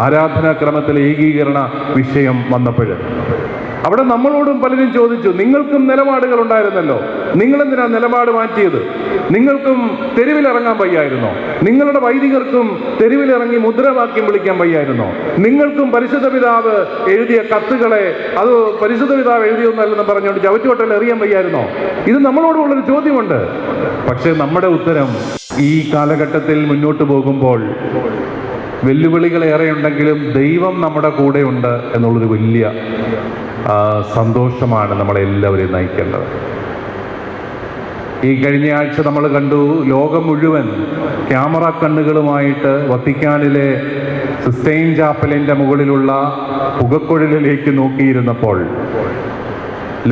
ആരാധനാക്രമത്തിൽ ഏകീകരണ വിഷയം വന്നപ്പോൾ അവിടെ നമ്മളോടും പലരും ചോദിച്ചു നിങ്ങൾക്കും നിലപാടുകൾ ഉണ്ടായിരുന്നല്ലോ? നിങ്ങളെന്തിനാ നിലപാട് മാറ്റിയത്? നിങ്ങൾക്കും തെരുവിലിറങ്ങാൻ വയ്യായിരുന്നോ? നിങ്ങളുടെ വൈദികർക്കും തെരുവിലിറങ്ങി മുദ്രാവാക്യം വിളിക്കാൻ വയ്യായിരുന്നോ? നിങ്ങൾക്കും പരിശുദ്ധ പിതാവ് എഴുതിയ കത്തുകളെ അത് പരിശുദ്ധ പിതാവ് എഴുതിയൊന്നല്ലെന്ന് പറഞ്ഞുകൊണ്ട് ചവറ്റുവട്ടൽ എറിയാൻ വയ്യായിരുന്നോ? ഇത് നമ്മളോടുള്ളൊരു ചോദ്യമുണ്ട്. പക്ഷേ നമ്മുടെ ഉത്തരം ഈ കാലഘട്ടത്തിൽ മുന്നോട്ട് പോകുമ്പോൾ വെല്ലുവിളികൾ ഏറെയുണ്ടെങ്കിലും ദൈവം നമ്മുടെ കൂടെയുണ്ട് എന്നുള്ളൊരു വലിയ സന്തോഷമാണ് നമ്മളെല്ലാവരെയും നയിക്കേണ്ടത്. ഈ കഴിഞ്ഞ ആഴ്ച നമ്മൾ കണ്ടു ലോകം മുഴുവൻ ക്യാമറ കണ്ണുകളുമായിട്ട് വത്തിക്കാനിലെ സിസ്റ്റൈൻ ചാപ്പലിന്റെ മുകളിലുള്ള പുകക്കുഴലിലേക്ക് നോക്കിയിരുന്നപ്പോൾ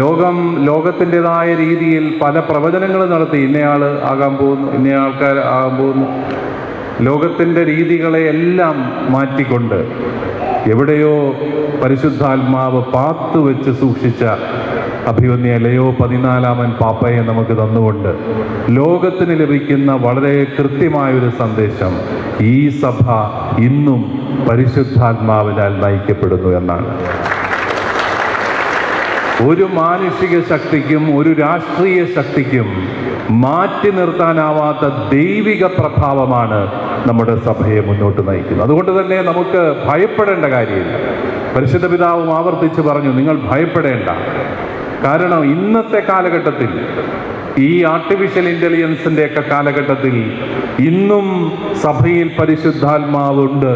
ലോകം ലോകത്തിന്റെതായ രീതിയിൽ പല പ്രവചനങ്ങൾ നടത്തി ഇന്നയാൾ ആകാൻ പോകുന്നു ഇന്ന ആൾക്കാർ ആകാൻ പോകുന്നു. ലോകത്തിന്റെ രീതികളെ എല്ലാം മാറ്റിക്കൊണ്ട് എവിടെയോ പരിശുദ്ധാത്മാവ് പാത്തു വെച്ച് സൂക്ഷിച്ച അഭിവന്യ ലയോ പതിനാലാമൻ പാപ്പയെ നമുക്ക് തന്നുകൊണ്ട് ലോകത്തിന് ലഭിക്കുന്ന വളരെ കൃത്യമായൊരു സന്ദേശം ഈ സഭ ഇന്നും പരിശുദ്ധാത്മാവിനാൽ നയിക്കപ്പെടുന്നു എന്നാണ്. ഒരു മാനുഷിക ശക്തിക്കും ഒരു രാഷ്ട്രീയ ശക്തിക്കും മാറ്റി നിർത്താനാവാത്ത ദൈവിക പ്രഭാവമാണ് നമ്മുടെ സഭയെ മുന്നോട്ട് നയിക്കുന്നത്. അതുകൊണ്ട് തന്നെ നമുക്ക് ഭയപ്പെടേണ്ട കാര്യമില്ല. പരിശുദ്ധ പിതാവും ആവർത്തിച്ച് പറഞ്ഞു നിങ്ങൾ ഭയപ്പെടേണ്ട. കാരണം ഇന്നത്തെ കാലഘട്ടത്തിൽ ഈ ആർട്ടിഫിഷ്യൽ ഇന്റലിജൻസിന്റെ ഒക്കെ കാലഘട്ടത്തിൽ ഇന്നും സഭയിൽ പരിശുദ്ധാത്മാവുണ്ട്.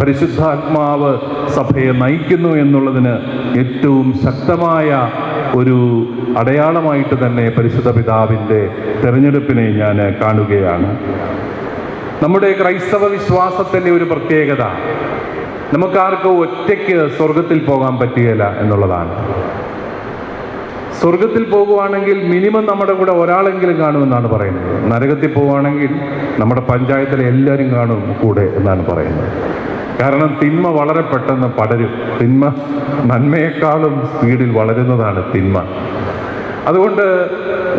പരിശുദ്ധാത്മാവ് സഭയെ നയിക്കുന്നു എന്നുള്ളതിന് ഏറ്റവും ശക്തമായ ഒരു അടയാളമായിട്ട് തന്നെ പരിശുദ്ധ പിതാവിന്റെ തെരഞ്ഞെടുപ്പിനെ ഞാൻ കാണുകയാണ്. നമ്മുടെ ക്രൈസ്തവ വിശ്വാസത്തിന്റെ ഒരു പ്രത്യേകത നമുക്കാർക്കും ഒറ്റയ്ക്ക് സ്വർഗത്തിൽ പോകാൻ പറ്റുകയില്ല എന്നുള്ളതാണ്. സ്വർഗത്തിൽ പോകുവാണെങ്കിൽ മിനിമം നമ്മുടെ കൂടെ ഒരാളെങ്കിലും കാണുമെന്നാണ് പറയുന്നത്. നരകത്തിൽ പോവുകയാണെങ്കിൽ നമ്മുടെ പഞ്ചായത്തിലെ എല്ലാവരും കാണും കൂടെ എന്നാണ് പറയുന്നത്. കാരണം തിന്മ വളരെ പെട്ടെന്ന് പടരും. തിന്മ നന്മയെക്കാളും സ്പീഡിൽ വളരുന്നതാണ് തിന്മ. അതുകൊണ്ട്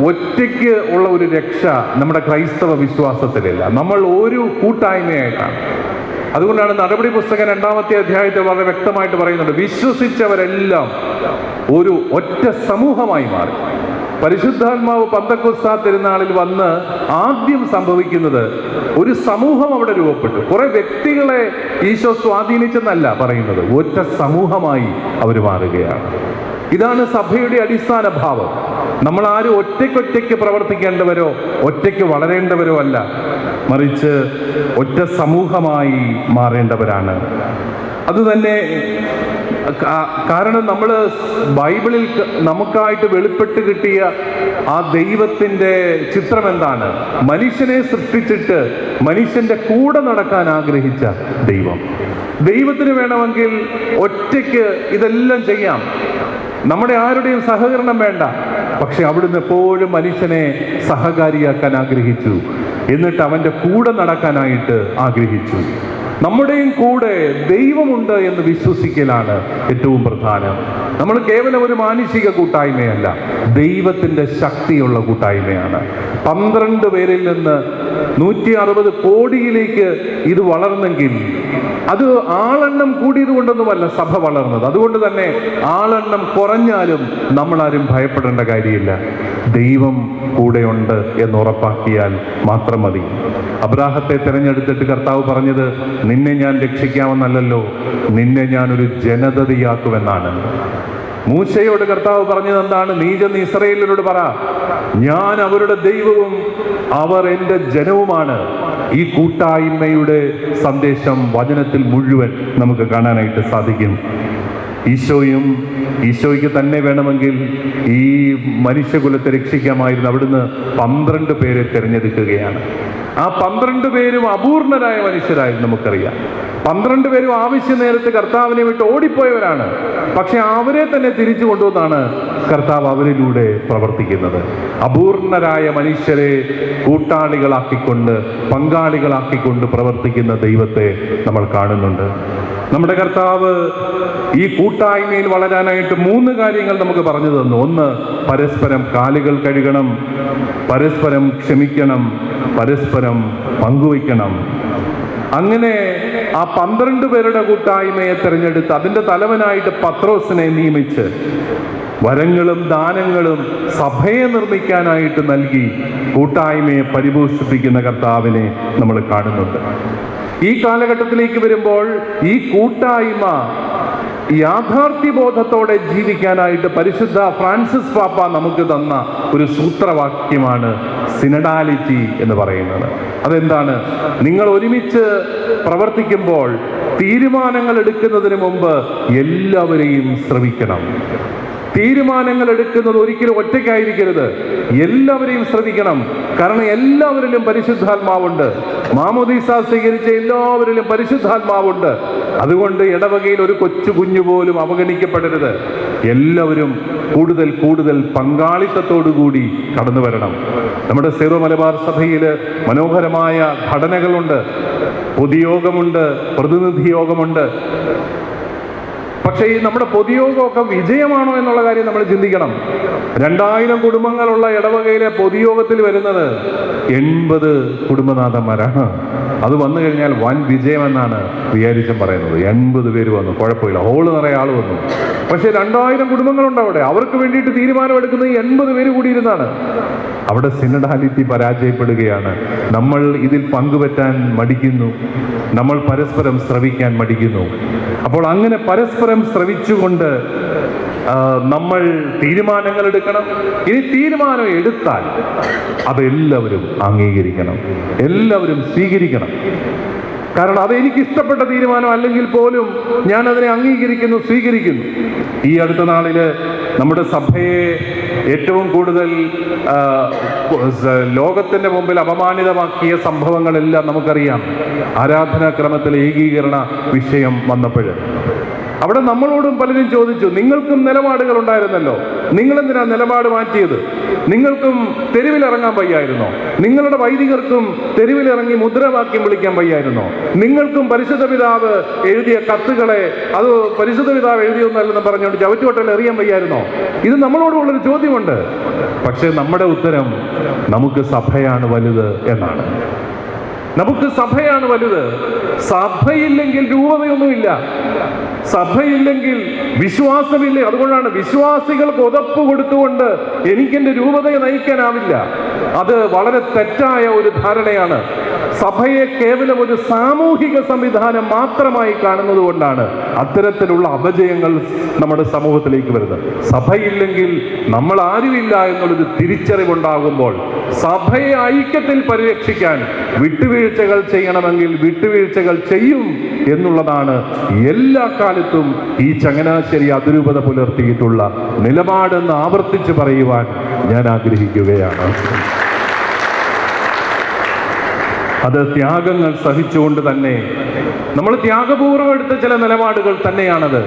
ഒറ്റയ്ക്ക് ഉള്ള ഒരു രക്ഷ നമ്മുടെ ക്രൈസ്തവ വിശ്വാസത്തിലില്ല. നമ്മൾ ഒരു കൂട്ടായ്മയായിട്ടാണ്. അതുകൊണ്ടാണ് നടപടി പുസ്തകം രണ്ടാമത്തെ അധ്യായത്തിൽ വളരെ വ്യക്തമായിട്ട് പറയുന്നുണ്ട്. വിശ്വസിച്ചവരെല്ലാം ഒരു ഒറ്റ സമൂഹമായി മാറി. പരിശുദ്ധാത്മാവ് പന്തക്കുസ്താ തിരുനാളിൽ വന്ന് ആദ്യം സംഭവിക്കുന്നത് ഒരു സമൂഹം അവിടെ രൂപപ്പെട്ടു. കുറെ വ്യക്തികളെ ഈശോ സ്വാധീനിച്ചെന്നല്ല പറയുന്നത്. ഒറ്റ സമൂഹമായി അവർ മാറുകയാണ്. ഇതാണ് സഭയുടെ അടിസ്ഥാന ഭാവം. നമ്മൾ ആരും ഒറ്റയ്ക്കൊറ്റയ്ക്ക് പ്രവർത്തിക്കേണ്ടവരോ ഒറ്റയ്ക്ക് വളരേണ്ടവരോ അല്ല. മറിച്ച് ഒറ്റ സമൂഹമായി മാറേണ്ടവരാണ്. അതുതന്നെ കാരണം നമ്മൾ ബൈബിളിൽ നമുക്കായിട്ട് വെളിപ്പെട്ട് കിട്ടിയ ആ ദൈവത്തിന്റെ ചിത്രം എന്താണ് മനുഷ്യനെ സൃഷ്ടിച്ചിട്ട് മനുഷ്യന്റെ കൂടെ നടക്കാൻ ആഗ്രഹിച്ച ദൈവം. ദൈവത്തിന് വേണമെങ്കിൽ ഒറ്റയ്ക്ക് ഇതെല്ലാം ചെയ്യാം. നമ്മുടെ ആരുടെയും സഹകരണം വേണ്ട. പക്ഷെ അവിടുന്ന് എപ്പോഴും മനുഷ്യനെ സഹകാരിയാക്കാൻ ആഗ്രഹിച്ചു. എന്നിട്ട് അവന്റെ കൂടെ നടക്കാനായിട്ട് ആഗ്രഹിച്ചു. നമ്മുടെയും കൂടെ ദൈവമുണ്ട് എന്ന് വിശ്വസിക്കലാണ് ഏറ്റവും പ്രധാനം. നമ്മൾ കേവലം ഒരു മാനുഷിക കൂട്ടായ്മയല്ല ദൈവത്തിന്റെ ശക്തിയുള്ള കൂട്ടായ്മയാണ്. പന്ത്രണ്ട് പേരിൽ നിന്ന് നൂറ്റി അറുപത് കോടിയിലേക്ക് ഇത് വളർന്നെങ്കിൽ അത് ആളെണ്ണം കൂടിയത് കൊണ്ടൊന്നുമല്ല സഭ വളർന്നത്. അതുകൊണ്ട് തന്നെ ആളെണ്ണം കുറഞ്ഞാലും നമ്മളാരും ഭയപ്പെടേണ്ട കാര്യമില്ല. ദൈവം കൂടെയുണ്ട് എന്ന് ഉറപ്പാക്കിയാൽ മാത്രം മതി. അബ്രാഹത്തെ തിരഞ്ഞെടുത്തിട്ട് കർത്താവ് പറഞ്ഞത് നിന്നെ ഞാൻ രക്ഷിക്കാമെന്നല്ലോ നിന്നെ ഞാൻ ഒരു ജനതയാക്കുമെന്നാണ് മൂശയോട് കർത്താവ് പറഞ്ഞത് എന്താണ്? നീ ഇസ്രയേലിനോട് പറ ഞാൻ അവരുടെ ദൈവവും അവർ എന്റെ ജനവുമാണ്. ഈ കൂട്ടായ്മയുടെ സന്ദേശം വചനത്തിൽ മുഴുവൻ നമുക്ക് കാണാനായിട്ട് സാധിക്കും. ഈശോയും ഈശോയ്ക്ക് തന്നെ വേണമെങ്കിൽ ഈ മനുഷ്യകുലത്തെ രക്ഷിക്കാമായിരുന്നു അവിടുന്ന് പന്ത്രണ്ട് പേരെ തിരഞ്ഞെടുക്കുകയാണ്. ആ പന്ത്രണ്ട് പേരും അപൂർണരായ മനുഷ്യരായിരുന്നു നമുക്കറിയാം. പന്ത്രണ്ട് പേരും ആവശ്യ നേരത്ത് കർത്താവിനെ വിട്ട് ഓടിപ്പോയവരാണ്. പക്ഷെ അവരെ തന്നെ തിരിച്ചു കൊണ്ടുവന്നാണ് കർത്താവ് അവരിലൂടെ പ്രവർത്തിക്കുന്നത്. അപൂർണരായ മനുഷ്യരെ കൂട്ടാളികളാക്കിക്കൊണ്ട് പങ്കാളികളാക്കിക്കൊണ്ട് പ്രവർത്തിക്കുന്ന ദൈവത്തെ നമ്മൾ കാണുന്നുണ്ട്. നമ്മുടെ കർത്താവ് ഈ കൂട്ടായ്മയിൽ വളരാനായിട്ട് മൂന്ന് കാര്യങ്ങൾ നമുക്ക് പറഞ്ഞു തന്നു. ഒന്ന് പരസ്പരം കാലുകൾ കഴുകണം പരസ്പരം ക്ഷമിക്കണം പരസ്പരം പങ്കുവയ്ക്കണം. അങ്ങനെ ആ പന്ത്രണ്ട് പേരുടെ കൂട്ടായ്മയെ തിരഞ്ഞെടുത്ത് അതിന്റെ തലവനായിട്ട് പത്രോസിനെ നിയമിച്ച് വരങ്ങളും ദാനങ്ങളും സഭയെ നിർമ്മിക്കാനായിട്ട് നൽകി കൂട്ടായ്മയെ പരിപോഷിപ്പിക്കുന്ന കർത്താവിനെ നമ്മൾ കാണുന്നുണ്ട്. ഈ കാലഘട്ടത്തിലേക്ക് വരുമ്പോൾ ഈ കൂട്ടായ്മ യാഥാർത്ഥ്യബോധത്തോടെ ജീവിക്കാനായിട്ട് പരിശുദ്ധ ഫ്രാൻസിസ് പാപ്പ നമുക്ക് തന്ന ഒരു സൂത്രവാക്യമാണ് സിനഡാലിറ്റി എന്ന് പറയുന്നത്. അതെന്താണ്? നിങ്ങൾ ഒരുമിച്ച് പ്രവർത്തിക്കുമ്പോൾ തീരുമാനങ്ങൾ എടുക്കുന്നതിന് മുമ്പ് എല്ലാവരെയും ശ്രമിക്കണം തീരുമാനങ്ങൾ എടുക്കുന്നത് ഒരിക്കലും ഒറ്റയ്ക്കായിരിക്കരുത്. എല്ലാവരെയും ശ്രദ്ധിക്കണം. കാരണം എല്ലാവരിലും പരിശുദ്ധാത്മാവുണ്ട്. മാമോദീസ സ്വീകരിച്ച എല്ലാവരിലും പരിശുദ്ധാത്മാവുണ്ട്. അതുകൊണ്ട് ഇടവകയിൽ ഒരു കൊച്ചു കുഞ്ഞു പോലും അവഗണിക്കപ്പെടരുത്. എല്ലാവരും കൂടുതൽ കൂടുതൽ പങ്കാളിത്തത്തോടുകൂടി കടന്നു വരണം. നമ്മുടെ സീറോ മലബാർ സഭയിൽ മനോഹരമായ ഘടനകളുണ്ട്. പൊതുയോഗമുണ്ട് പ്രതിനിധി യോഗമുണ്ട് പക്ഷേ ഈ നമ്മുടെ പൊതുയോഗമൊക്കെ വിജയമാണോ എന്നുള്ള കാര്യം നമ്മൾ ചിന്തിക്കണം. രണ്ടായിരം കുടുംബങ്ങളുള്ള ഇടവകയിലെ പൊതുയോഗത്തിൽ വരുന്നത് എൺപത് കുടുംബനാഥന്മാരാണ്. അത് വന്നു കഴിഞ്ഞാൽ വൻ വിജയമെന്നാണ് വിചാരിച്ചും പറയുന്നത്. എൺപത് പേര് വന്നു. കുഴപ്പമില്ല. ഹോൾ നിറയെ ആൾ വന്നു. പക്ഷേ രണ്ടായിരം കുടുംബങ്ങളുണ്ട് അവിടെ. അവർക്ക് വേണ്ടിയിട്ട് തീരുമാനമെടുക്കുന്നത് എൺപത് പേര് കൂടിയിരുന്നാണ്. അവിടെ സിനഡാലിറ്റി പരാജയപ്പെടുകയാണ്. നമ്മൾ ഇതിൽ പങ്കുപറ്റാൻ മടിക്കുന്നു. നമ്മൾ പരസ്പരം ശ്രവിക്കാൻ മടിക്കുന്നു. അപ്പോൾ അങ്ങനെ പരസ്പരം ശ്രവിച്ചുകൊണ്ട് നമ്മൾ തീരുമാനങ്ങൾ എടുക്കണം. ഇനി തീരുമാനം എടുത്താൽ അതെല്ലാവരും അംഗീകരിക്കണം. എല്ലാവരും സ്വീകരിക്കണം. കാരണം അത് എനിക്ക് ഇഷ്ടപ്പെട്ട തീരുമാനം അല്ലെങ്കിൽ പോലും ഞാൻ അതിനെ അംഗീകരിക്കുന്നു സ്വീകരിക്കുന്നു. ഈ അടുത്ത നാളിൽ നമ്മുടെ സഭയെ ഏറ്റവും കൂടുതൽ ലോകത്തിന്റെ മുമ്പിൽ അപമാനിതമാക്കിയ സംഭവങ്ങളെല്ലാം നമുക്കറിയാം. ആരാധനാക്രമത്തിൽ ഏകീകരണ വിഷയം വന്നപ്പോൾ അവിടെ നമ്മളോടും പലരും ചോദിച്ചു നിങ്ങൾക്കും നിലപാടുകൾ ഉണ്ടായിരുന്നല്ലോ? നിങ്ങൾ എന്തിനാ നിലപാട് മാറ്റിയത്? നിങ്ങൾക്കും തെരുവിലിറങ്ങാൻ വയ്യായിരുന്നോ? നിങ്ങളുടെ വൈദികർക്കും തെരുവിലിറങ്ങി മുദ്രാവാക്യം വിളിക്കാൻ വയ്യായിരുന്നോ? നിങ്ങൾക്കും പരിശുദ്ധ പിതാവ് എഴുതിയ കത്തുകളെ അത് പരിശുദ്ധ പിതാവ് എഴുതിയൊന്നല്ലെന്ന് പറഞ്ഞുകൊണ്ട് ചവറ്റുകൊട്ടൽ എറിയാൻ വയ്യായിരുന്നോ? ഇത് നമ്മളോടുള്ളൊരു ചോദ്യമുണ്ട്. പക്ഷേ നമ്മുടെ ഉത്തരം നമുക്ക് സഭയാണ് വലുത് എന്നാണ്. നമുക്ക് സഭയാണ് വലുത്. സഭയില്ലെങ്കിൽ രൂപതയൊന്നുമില്ല. സഭയില്ലെങ്കിൽ വിശ്വാസമില്ല. അതുകൊണ്ടാണ് വിശ്വാസികൾക്ക് ഉതപ്പ് കൊടുത്തുകൊണ്ട് എനിക്കെന്റെ രൂപതയെ നയിക്കാനാവില്ല. അത് വളരെ തെറ്റായ ഒരു ധാരണയാണ്. സഭയെ കേവലം ഒരു സാമൂഹിക സംവിധാനം മാത്രമായി കാണുന്നത് കൊണ്ടാണ് അത്തരത്തിലുള്ള അപജയങ്ങൾ നമ്മുടെ സമൂഹത്തിലേക്ക് വരുന്നത്. സഭയില്ലെങ്കിൽ നമ്മൾ ആരുമില്ല എന്നുള്ളൊരു തിരിച്ചറിവുണ്ടാകുമ്പോൾ സഭയെ ഐക്യത്തിൽ പരിരക്ഷിക്കാൻ വിട്ടുവീഴ്ചകൾ ചെയ്യണമെങ്കിൽ വിട്ടുവീഴ്ചകൾ ചെയ്യും എന്നുള്ളതാണ് എല്ലാ കാലത്തും ഈ ചങ്ങനാശ്ശേരി അതിരൂപത പുലർത്തിയിട്ടുള്ള നിലപാടെന്ന് ആവർത്തിച്ച് പറയുവാൻ ഞാൻ ആഗ്രഹിക്കുകയാണ്. അത് ത്യാഗങ്ങൾ സഹിച്ചുകൊണ്ട് തന്നെ. നമ്മൾ ത്യാഗപൂർവം എടുത്ത ചില നിലപാടുകൾ തന്നെയാണത്.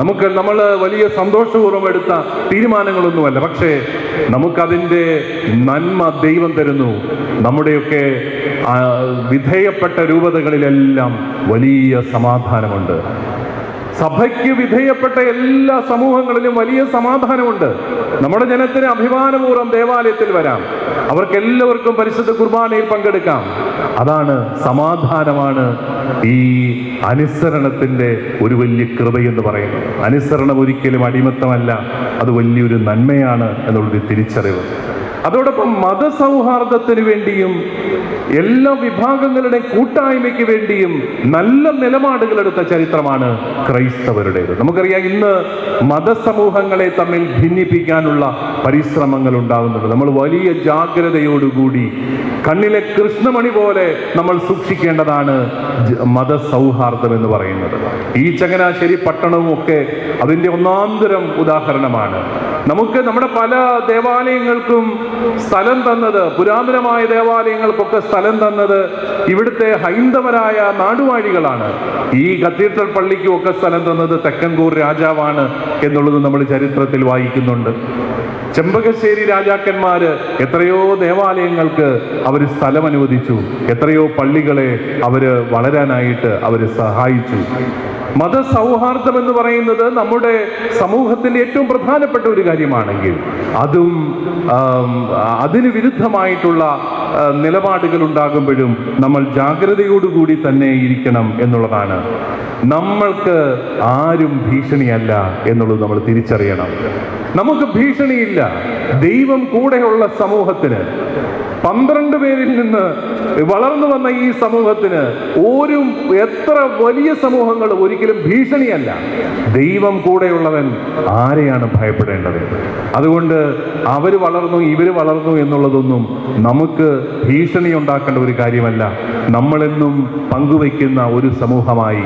നമുക്ക് നമ്മൾ വലിയ സന്തോഷപൂർവം എടുത്ത തീരുമാനങ്ങളൊന്നുമല്ല. പക്ഷേ നമുക്കതിന്റെ നന്മ ദൈവം തരുന്നു. നമ്മുടെയൊക്കെ വിധേയപ്പെട്ട രൂപതകളിലെല്ലാം വലിയ സമാധാനമുണ്ട്. സഭയ്ക്ക് വിധേയപ്പെട്ട എല്ലാ സമൂഹങ്ങളിലും വലിയ സമാധാനമുണ്ട്. നമ്മുടെ ജനത്തിന് അഭിമാനപൂർവം ദേവാലയത്തിൽ വരാം. അവർക്ക് എല്ലാവർക്കും പരിശുദ്ധ കുർബാനയിൽ പങ്കെടുക്കാം. അതാണ് സമാധാനമാണ് ഈ അനുസരണത്തിന്റെ ഒരു വലിയ കൃപയെന്ന് പറയുന്നത്. അനുസരണം ഒരിക്കലും അടിമത്തമല്ല അത് വലിയൊരു നന്മയാണ് എന്നുള്ളൊരു തിരിച്ചറിവ്. അതോടൊപ്പം മതസൗഹാർദ്ദത്തിന് വേണ്ടിയും എല്ലാ വിഭാഗങ്ങളുടെ കൂട്ടായ്മയ്ക്ക് വേണ്ടിയും നല്ല നിലപാടുകൾ എടുത്ത ചരിത്രമാണ് ക്രൈസ്തവരുടേത്. നമുക്കറിയാം ഇന്ന് മതസമൂഹങ്ങളെ തമ്മിൽ ഭിന്നിപ്പിക്കാനുള്ള പരിശ്രമങ്ങൾ ഉണ്ടാകുന്നുണ്ട്. നമ്മൾ വലിയ ജാഗ്രതയോടുകൂടി കണ്ണിലെ കൃഷ്ണമണി പോലെ നമ്മൾ സൂക്ഷിക്കേണ്ടതാണ് മതസൗഹാർദ്ദം എന്ന് പറയുന്നത്. ഈ ചങ്ങനാശ്ശേരി പട്ടണവും ഒക്കെ അതിന്റെ ഒന്നാന്തരം ഉദാഹരണമാണ്. നമുക്ക് നമ്മുടെ പല ദേവാലയങ്ങൾക്കും സ്ഥലം തന്നത് പുരാതനമായ ദേവാലയങ്ങൾക്കൊക്കെ സ്ഥലം തന്നത് ഇവിടുത്തെ ഹൈന്ദവരായ നാടുവാഴികളാണ്. ഈ കത്തീഡ്രൽ പള്ളിക്കും ഒക്കെ സ്ഥലം തന്നത് തെക്കൻകൂർ രാജാവാണ് എന്നുള്ളത് നമ്മൾ ചരിത്രത്തിൽ വായിക്കുന്നുണ്ട്. ചെമ്പകശ്ശേരി രാജാക്കന്മാര് എത്രയോ ദേവാലയങ്ങൾക്ക് അവർ സ്ഥലം അനുവദിച്ചു എത്രയോ പള്ളികളെ അവർ വളരാനായിട്ട് അവർ സഹായിച്ചു. മതസൗഹാർദ്ദം എന്ന് പറയുന്നത് നമ്മുടെ സമൂഹത്തിന്റെ ഏറ്റവും പ്രധാനപ്പെട്ട ഒരു കാര്യമാണെങ്കിൽ. അതും അതിന് വിരുദ്ധമായിട്ടുള്ള നിലപാടുകൾ ഉണ്ടാകുമ്പോഴും നമ്മൾ ജാഗ്രതയോടുകൂടി തന്നെ ഇരിക്കണം എന്നുള്ളതാണ്. നമ്മൾക്ക് ആരും ഭീഷണിയല്ല എന്നുള്ളത് നമ്മൾ തിരിച്ചറിയണം. നമുക്ക് ഭീഷണിയില്ല. ദൈവം കൂടെയുള്ള സമൂഹത്തിന് പന്ത്രണ്ട് പേരിൽ നിന്ന് വളർന്നു വന്ന ഈ സമൂഹത്തിന് ഒരു എത്ര വലിയ സമൂഹങ്ങൾ ഒരിക്കലും ഭീഷണിയല്ല. ദൈവം കൂടെയുള്ളവൻ ആരെയാണ് ഭയപ്പെടേണ്ടത്? അതുകൊണ്ട് അവർ വളർന്നു ഇവർ വളർന്നു എന്നുള്ളതൊന്നും നമുക്ക് ഭീഷണി ഉണ്ടാക്കേണ്ട ഒരു കാര്യമല്ല. നമ്മളെന്നും പങ്കുവയ്ക്കുന്ന ഒരു സമൂഹമായി.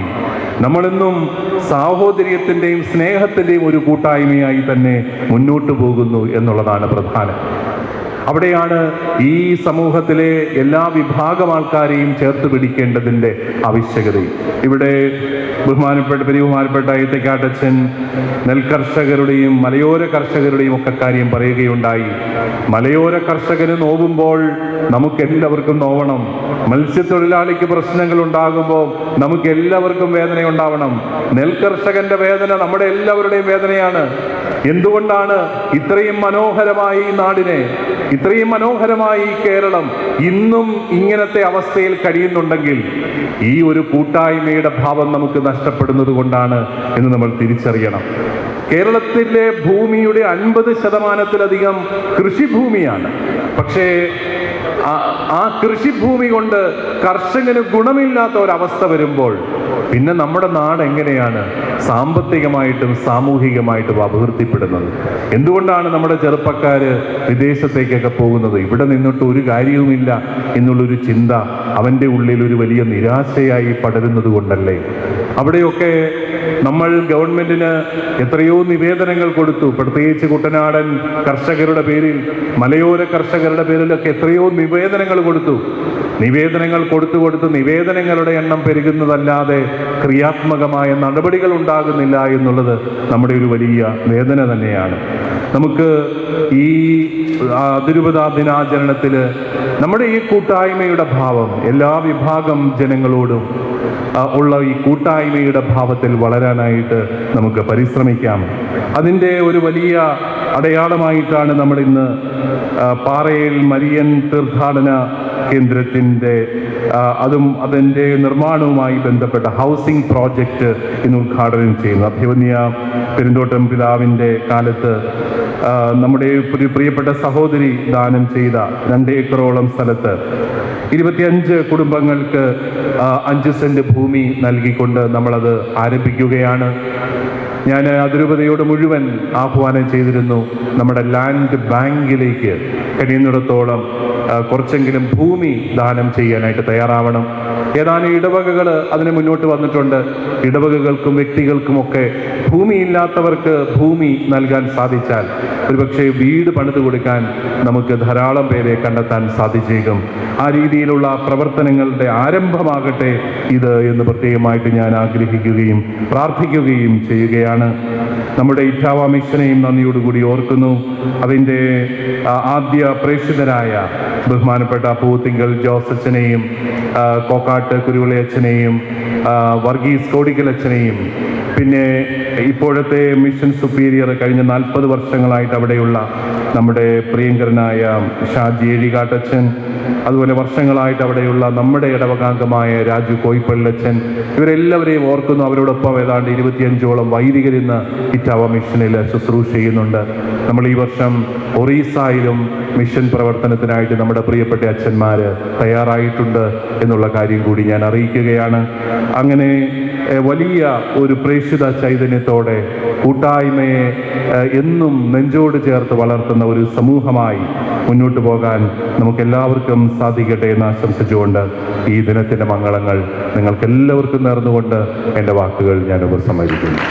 നമ്മളെന്നും സാഹോദര്യത്തിന്റെയും സ്നേഹത്തിന്റെയും ഒരു കൂട്ടായ്മയായി തന്നെ മുന്നോട്ട് പോകുന്നു എന്നുള്ളതാണ് പ്രധാനം. അവിടെയാണ് ഈ സമൂഹത്തിലെ എല്ലാ വിഭാഗം ആൾക്കാരെയും ചേർത്ത് പിടിക്കേണ്ടതിന്റെ ആവശ്യകത. ഇവിടെ ബഹുമാനപ്പെട്ട ബഹുമാനപ്പെട്ട ഏത്തക്കാട്ടച്ചൻ നെൽകർഷകരുടെയും മലയോര കർഷകരുടെയും ഒക്കെ കാര്യം പറയുകയുണ്ടായി. മലയോര കർഷകന് നോവുമ്പോൾ നമുക്ക് എല്ലാവർക്കും നോവണം. മത്സ്യത്തൊഴിലാളിക്ക് പ്രശ്നങ്ങൾ ഉണ്ടാകുമ്പോൾ നമുക്ക് എല്ലാവർക്കും വേദന ഉണ്ടാവണം നെൽകർഷകന്റെ വേദന നമ്മുടെ എല്ലാവരുടെയും വേദനയാണ്. എന്തുകൊണ്ടാണ് ഇത്രയും മനോഹരമായി ഈ നാടിനെ ഇത്രയും മനോഹരമായി കേരളം ഇന്നും ഇങ്ങനത്തെ അവസ്ഥയിൽ കഴിയുന്നുണ്ടെങ്കിൽ ഈ ഒരു കൂട്ടായ്മയുടെ ഭാവം നമുക്ക് നഷ്ടപ്പെടുന്നത് കൊണ്ടാണ് എന്ന് നമ്മൾ തിരിച്ചറിയണം. കേരളത്തിലെ ഭൂമിയുടെ അൻപത് ശതമാനത്തിലധികം കൃഷിഭൂമിയാണ്. പക്ഷേ ആ കൃഷിഭൂമി കൊണ്ട് കർഷകന് ഗുണമില്ലാത്ത ഒരവസ്ഥ വരുമ്പോൾ പിന്നെ നമ്മുടെ നാട് എങ്ങനെയാണ് സാമ്പത്തികമായിട്ടും സാമൂഹികമായിട്ടും അപകീർത്തിപ്പെടുന്നത് എന്തുകൊണ്ടാണ് നമ്മുടെ ചെറുപ്പക്കാർ വിദേശത്തേക്കൊക്കെ പോകുന്നത്? ഇവിടെ നിന്നിട്ട് ഒരു കാര്യവുമില്ല എന്നുള്ളൊരു ചിന്ത അവന്റെ ഉള്ളിൽ ഒരു വലിയ നിരാശയായി പടരുന്നത് കൊണ്ടല്ലേ? അവിടെയൊക്കെ നമ്മൾ ഗവൺമെന്റിന് എത്രയോ നിവേദനങ്ങൾ കൊടുത്തു. പ്രത്യേകിച്ച് കുട്ടനാടൻ കർഷകരുടെ പേരിൽ മലയോര കർഷകരുടെ പേരിലൊക്കെ എത്രയോ നിവേദനങ്ങൾ കൊടുത്തു. നിവേദനങ്ങൾ കൊടുത്തു കൊടുത്ത് നിവേദനങ്ങളുടെ എണ്ണം പെരുകുന്നതല്ലാതെ ക്രിയാത്മകമായ നടപടികൾ ഉണ്ടാകുന്നില്ല എന്നുള്ളത് നമ്മുടെ ഒരു വലിയ വേദന തന്നെയാണ്. നമുക്ക് ഈ ആ, ദിനാചരണത്തിൽ നമ്മുടെ ഈ കൂട്ടായ്മയുടെ ഭാവം എല്ലാ വിഭാഗം ജനങ്ങളോടും ഉള്ള ഈ കൂട്ടായ്മയുടെ ഭാവത്തിൽ വളരാനായിട്ട് നമുക്ക് പരിശ്രമിക്കാം. അതിന്റെ ഒരു വലിയ അടയാളമായിട്ടാണ് നമ്മളിന്ന് പാറയിൽ മരിയൻ തീർത്ഥാടന കേന്ദ്രത്തിന്റെ അതും അതിന്റെ നിർമ്മാണവുമായി ബന്ധപ്പെട്ട ഹൗസിംഗ് പ്രോജക്റ്റ് ഇന്ന് ഉദ്ഘാടനം ചെയ്യുന്നു. അഭിവന്യ പെരുന്തോട്ടം പിതാവിന്റെ കാലത്ത് നമ്മുടെ ഒരു പ്രിയപ്പെട്ട സഹോദരി ദാനം ചെയ്ത രണ്ട് ഏക്കറോളം സ്ഥലത്ത് ഇരുപത്തിയഞ്ച് കുടുംബങ്ങൾക്ക് അഞ്ച് സെന്റ് ഭൂമി നൽകിക്കൊണ്ട് നമ്മളത് ആരംഭിക്കുകയാണ്. ഞാൻ അതിരൂപതയോട് മുഴുവൻ ആഹ്വാനം ചെയ്തിരുന്നു നമ്മുടെ ലാൻഡ് ബാങ്കിലേക്ക് കഴിയുന്നിടത്തോളം കുറച്ചെങ്കിലും ഭൂമി ദാനം ചെയ്യാനായിട്ട് തയ്യാറാവണം. ഏതാനും ഇടവകകൾ അതിന് മുന്നോട്ട് വന്നിട്ടുണ്ട്. ഇടവകകൾക്കും വ്യക്തികൾക്കുമൊക്കെ ഭൂമിയില്ലാത്തവർക്ക് ഭൂമി നൽകാൻ സാധിച്ചാൽ ഒരുപക്ഷെ വീട് പണിത് കൊടുക്കാൻ നമുക്ക് ധാരാളം പേരെ കണ്ടെത്താൻ സാധിച്ചേക്കും. ആ രീതിയിലുള്ള പ്രവർത്തനങ്ങളുടെ ആരംഭമാകട്ടെ ഇത് എന്ന് പ്രത്യേകമായിട്ട് ഞാൻ ആഗ്രഹിക്കുകയും പ്രാർത്ഥിക്കുകയും ചെയ്യുകയാണ്. നമ്മുടെ ഇറ്റാവ മിഷനെയും നന്ദിയോടുകൂടി ഓർക്കുന്നു. അതിന്റെ ആദ്യ പ്രേക്ഷിതരായ ബഹുമാനപ്പെട്ട പൂത്തിങ്കൽ ജോസച്ചനെയും കോക്കാട്ട് കുരുവിളി അച്ഛനെയും വർഗീസ് കോടിക്കലച്ചനെയും പിന്നെ ഇപ്പോഴത്തെ മിഷൻ സുപ്പീരിയർ കഴിഞ്ഞ നാൽപ്പത് വർഷങ്ങളായിട്ട് അവിടെയുള്ള നമ്മുടെ പ്രിയങ്കരനായ ഷാജി എഴികാട്ടച്ചൻ അതുപോലെ വർഷങ്ങളായിട്ട് അവിടെയുള്ള നമ്മുടെ ഇടവകാംഗമായ രാജു കോയിപ്പള്ളച്ചൻ ഇവരെല്ലാവരെയും ഓർക്കുന്നു. അവരോടൊപ്പം ഏതാണ്ട് ഇരുപത്തിയഞ്ചോളം വൈദികർ ഇന്ന് ഇറ്റാവ മിഷനിൽ ശുശ്രൂഷ ചെയ്യുന്നുണ്ട്. നമ്മൾ ഈ വർഷം ഒറീസയിലും മിഷൻ പ്രവർത്തനത്തിനായിട്ട് നമ്മുടെ പ്രിയപ്പെട്ട അച്ഛന്മാർ തയ്യാറായിട്ടുണ്ട് എന്നുള്ള കാര്യം കൂടി ഞാൻ അറിയിക്കുകയാണ്. അങ്ങനെ വലിയ ഒരു പ്രേക്ഷിത ചൈതന്യത്തോടെ കൂട്ടായ്മയെ എന്നും നെഞ്ചോട് ചേർത്ത് വളർത്തുന്ന ഒരു സമൂഹമായി മുന്നോട്ട് പോകാൻ നമുക്ക് എല്ലാവർക്കും സാധിക്കട്ടെ എന്ന് ആശംസിച്ചുകൊണ്ട് ഈ ദിനത്തിന്റെ മംഗളങ്ങൾ നിങ്ങൾക്കെല്ലാവർക്കും നേർന്നുകൊണ്ട് എന്റെ വാക്കുകൾ ഞാൻ ഉപസംഹരിക്കുന്നു